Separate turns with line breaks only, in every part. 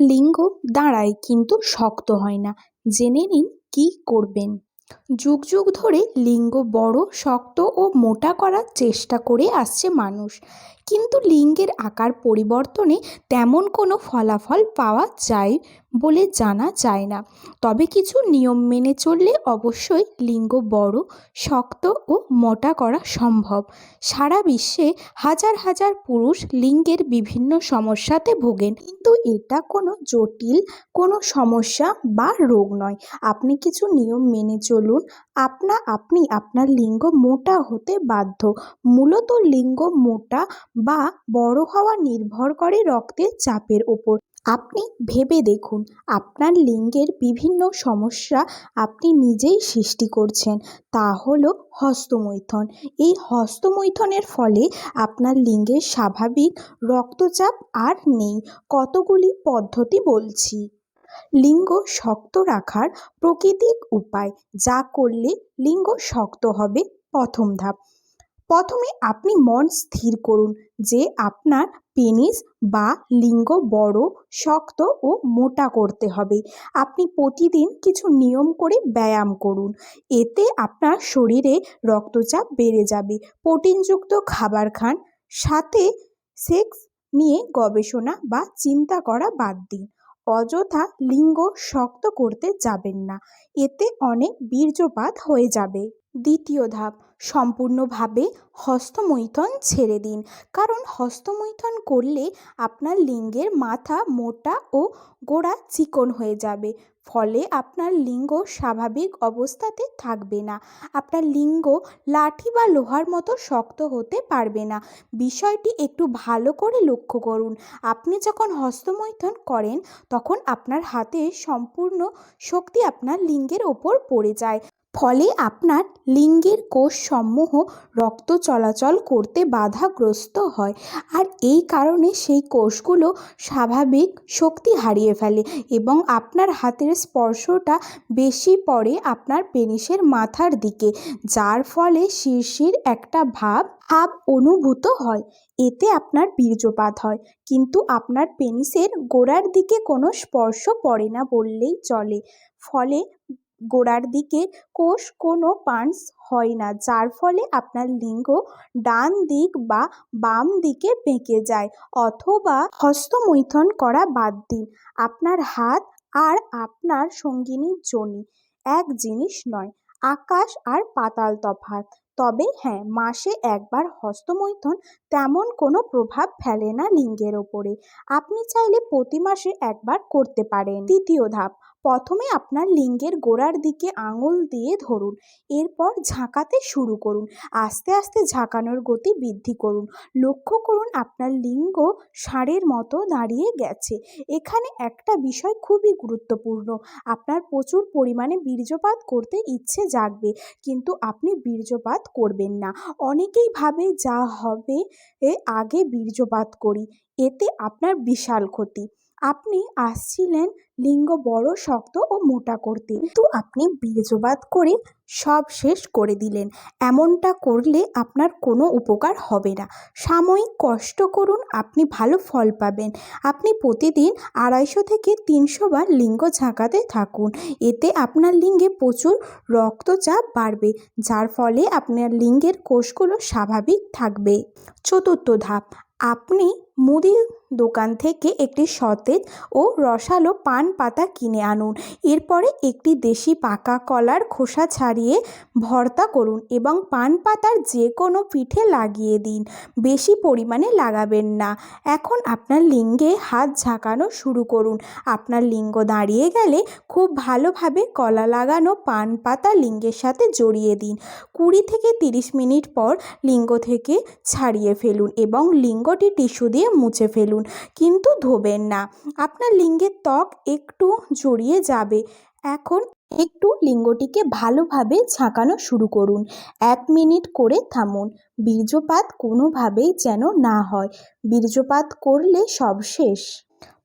লিঙ্গ দাঁড়ায় কিন্তু শক্ত হয় না। জেনে নিন কী করবেন। যুগ যুগ ধরে লিঙ্গ বড়, শক্ত ও মোটা করার চেষ্টা করে আসছে মানুষ। কিন্তু লিঙ্গের আকার পরিবর্তনে তেমন কোনো ফলাফল পাওয়া যায় বলে জানা যায় না। তবে কিছু নিয়ম মেনে চললে অবশ্যই লিঙ্গ বড়, শক্ত ও মোটা করা সম্ভব। সারা বিশ্বে হাজার হাজার পুরুষ লিঙ্গের বিভিন্ন সমস্যাতে ভোগেন, কিন্তু এটা কোনো জটিল, কোনো সমস্যা বা রোগ নয়। আপনি কিছু নিয়ম মেনে চলুন। আপনা আপনি আপনার লিঙ্গ মোটা হতে বাধ্য। মূলত লিঙ্গ মোটা বা বড় হওয়া নির্ভর করে রক্তের চাপের ওপর। আপনি ভেবে দেখুন, আপনার লিঙ্গের বিভিন্ন সমস্যা আপনি নিজেই সৃষ্টি করছেন। তা হলো হস্তমৈথন। এই হস্তমৈথনের ফলে আপনার লিঙ্গের স্বাভাবিক রক্তচাপ আর নেই। কতগুলি পদ্ধতি বলছি। লিঙ্গ শক্ত রাখার প্রকৃতিক উপায়। যা করলে লিঙ্গ শক্ত হবে প্রথম ধাপ। প্রথমে আপনি মন স্থির করুন যে আপনার পেনিস বা লিঙ্গ বড়, শক্ত ও মোটা করতে হবে। আপনি প্রতিদিন কিছু নিয়ম করে ব্যায়াম করুন। এতে আপনার শরীরে রক্তচাপ বেড়ে যাবে। প্রোটিনযুক্ত খাবার খান। সাথে সেক্স নিয়ে গবেষণা বা চিন্তা করা বাদ দিন। অযথা লিঙ্গ শক্ত করতে যাবেন না। এতে অনেক বীর্যপাত হয়ে যাবে। দ্বিতীয় ধাপ সম্পূর্ণভাবে হস্তমৈথন ছেড়ে দিন। কারণ হস্তমৈথন করলে আপনার লিঙ্গের মাথা মোটা ও গোড়া চিকন হয়ে যাবে। ফলে আপনার লিঙ্গ স্বাভাবিক অবস্থাতে থাকবে না। আপনার লিঙ্গ লাঠি বা লোহার মতো শক্ত হতে পারবে না। বিষয়টি একটু ভালো করে লক্ষ্য করুন। আপনি যখন হস্তমৈথন করেন, তখন আপনার হাতে সম্পূর্ণ শক্তি আপনার লিঙ্গের ওপর পড়ে যায়। ফলে আপনার লিঙ্গের কোষসমূহ রক্ত চলাচল করতে বাধাগ্রস্ত হয়। আর এই কারণে সেই কোষগুলো স্বাভাবিক শক্তি হারিয়ে ফেলে এবং আপনার হাতের স্পর্শটা বেশি পড়ে আপনার পেনিসের মাথার দিকে, যার ফলে শিরশির একটা ভাব ভাব অনুভূত হয়। এতে আপনার বীর্যপাত হয়। কিন্তু আপনার পেনিসের গোড়ার দিকে কোনো স্পর্শ পড়ে না বললেই চলে। ফলে গোড়ার দিকে কোষ কোনো পান্স হয় না, যার ফলে আপনার লিঙ্গ ডান দিক বা বাম দিকে বেঁকে যায় অথবা হস্তমৈথন করা বাদ দিন। আপনার হাত আর আপনার সঙ্গিনীর যোনি এক জিনিস নয়, আকাশ আর পাতাল তফাৎ। তবে হ্যাঁ মাসে একবার হস্তমৈথন তেমন কোনো প্রভাব ফেলে না লিঙ্গের ওপরে। আপনি চাইলে প্রতি মাসে একবার করতে পারেন। দ্বিতীয় ধাপ প্রথমে আপনার লিঙ্গের গোড়ার দিকে আঙুল দিয়ে ধরুন, এরপর ঝাঁকাতে শুরু করুন। আস্তে আস্তে ঝাঁকানোর গতি বৃদ্ধি করুন। লক্ষ্য করুন আপনার লিঙ্গ ষাঁড়ের মতো দাঁড়িয়ে গেছে। এখানে একটা বিষয় খুবই গুরুত্বপূর্ণ। আপনার প্রচুর পরিমাণে বীর্যপাত করতে ইচ্ছে জাগবে, কিন্তু আপনি বীর্যপাত করবেন না। অনেকেই ভাবে, যা হবে আগে বীর্যপাত করি। এতে আপনার বিশাল ক্ষতি। আপনি আসছিলেন লিঙ্গ বড়, শক্ত ও মোটা করতে। কিন্তু আপনি বীর্যপাত করে সব শেষ করে দিলেন। এমনটা করলে আপনার কোনো উপকার হবে না। সাময়িক কষ্ট করুন, আপনি ভালো ফল পাবেন। আপনি প্রতিদিন আড়াইশো থেকে তিনশো বার লিঙ্গ ঝাঁকাতে থাকুন। এতে আপনার লিঙ্গে প্রচুর রক্তচাপ বাড়বে, যার ফলে আপনার লিঙ্গের কোষগুলো স্বাভাবিক থাকবে। চতুর্থ ধাপ, আপনি মুদির দোকান থেকে একটি সতেজ ও রসালো পান পাতা কিনে আনুন। এরপরে একটি দেশি পাকা কলার খোসা ছাড়িয়ে ভর্তা করুন এবং পান পাতার যে কোনো পিঠে লাগিয়ে দিন। বেশি পরিমাণে লাগাবেন না। এখন আপনার লিঙ্গে হাত ঝাঁকানো শুরু করুন। আপনার লিঙ্গ দাঁড়িয়ে গেলে খুব ভালোভাবে কলা লাগানো পান পাতা লিঙ্গের সাথে জড়িয়ে দিন। কুড়ি থেকে তিরিশ মিনিট পর লিঙ্গ থেকে ছাড়িয়ে ফেলুন এবং লিঙ্গটি টিস্যু দিয়ে মুছে ফেলুন, কিন্তু ধোবেন না। আপনার লিঙ্গের ত্বক একটু জড়িয়ে যাবে। এখন একটু লিঙ্গটিকে ভালোভাবে ঝাঁকানো শুরু করুন। এক মিনিট করে থামুন। বীর্যপাত কোনোভাবেই যেন না হয়। বীর্যপাত করলে সব শেষ।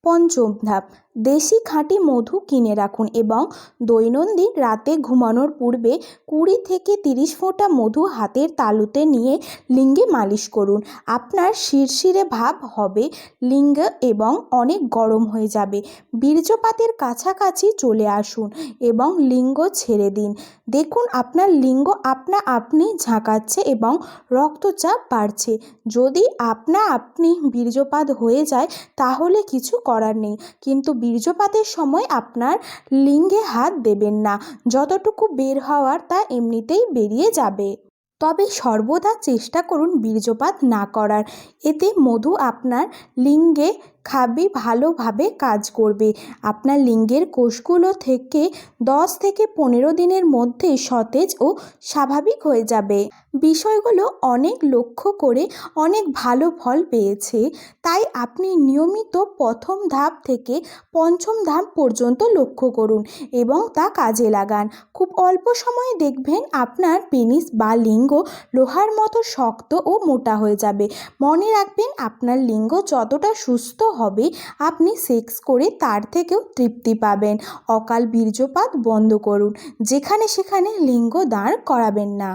পঞ্চম ধাপ। দেশি খাঁটি মধু কিনে রাখুন এবং দৈনন্দিন রাতে ঘুমানোর পূর্বে কুড়ি থেকে তিরিশ ফোঁটা মধু হাতের তালুতে নিয়ে লিঙ্গে মালিশ করুন। আপনার শিরশিরে ভাব হবে, লিঙ্গ এবং অনেক গরম হয়ে যাবে। বীর্যপাতের কাছাকাছি চলে আসুন এবং লিঙ্গ ছেড়ে দিন। দেখুন আপনার লিঙ্গ আপনা আপনি ঝাঁকাচ্ছে এবং রক্তচাপ বাড়ছে। যদি আপনা আপনি বীর্যপাত হয়ে যায়, তাহলে কিছু করার নেই। কিন্তু বীর্যপাতের সময় আপনার লিঙ্গে হাত দেবেন না। যতটুকু বের হওয়ার তা এমনিতেই বেরিয়ে যাবে। তবে সর্বদা চেষ্টা করুন বীর্যপাত না করার। এতে মধু আপনার লিঙ্গে খাবে, ভালোভাবে কাজ করবে। আপনার লিঙ্গের কোষগুলো থেকে দশ থেকে পনেরো দিনের মধ্যে সতেজ ও স্বাভাবিক হয়ে যাবে। বিষয়গুলো অনেক লক্ষ্য করে অনেক ভালো ফল পেয়েছে। তাই আপনি নিয়মিত প্রথম ধাপ থেকে পঞ্চম ধাপ পর্যন্ত লক্ষ্য করুন এবং তা কাজে লাগান। খুব অল্প সময়ে দেখবেন আপনার পেনিস বা লিঙ্গ লোহার মতো শক্ত ও মোটা হয়ে যাবে। মনে রাখবেন আপনার লিঙ্গ যতটা সুস্থ হবে, আপনি সেক্স করে তার থেকেও তৃপ্তি পাবেন। অকাল বীর্যপাত বন্ধ করুন। যেখানে সেখানে লিঙ্গ দাঁড় করাবেন না।